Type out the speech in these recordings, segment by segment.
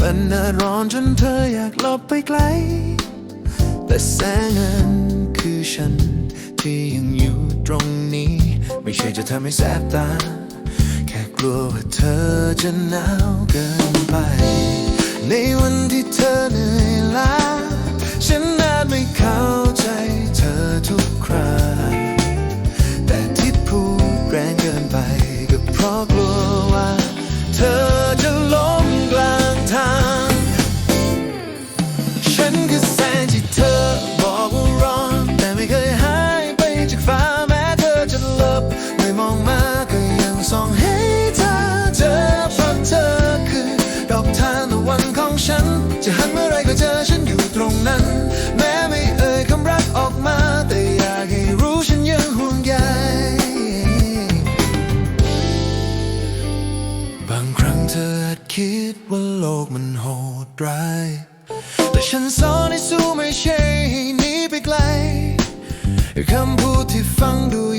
มันน่าร้อนจนเธออยากหลบไปไกล แต่แสงนั้นคือฉัน ที่ยังอยู่ตรงนี้ ไม่ใช่จะทำให้แสบตา แค่กลัวว่าเธอจะหนาว กมันโหดร้าย แต่ฉันสอนให้สู้ไม่ใช่หนีไปไกลคำพูดที่ฟังดู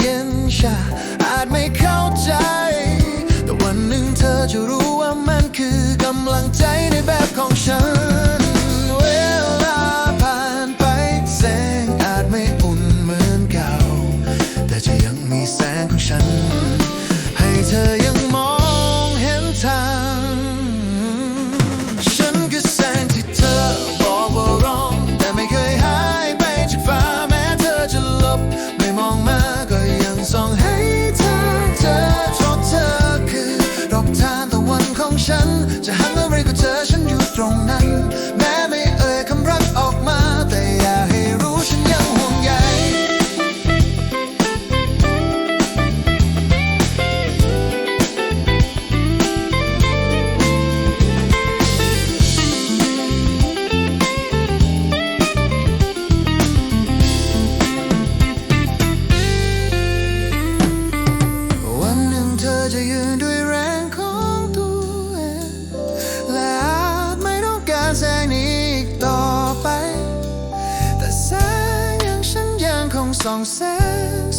บทานตะวันของฉัน จะหันมาเรียกเจอฉันอยู่ตรงนั้น song says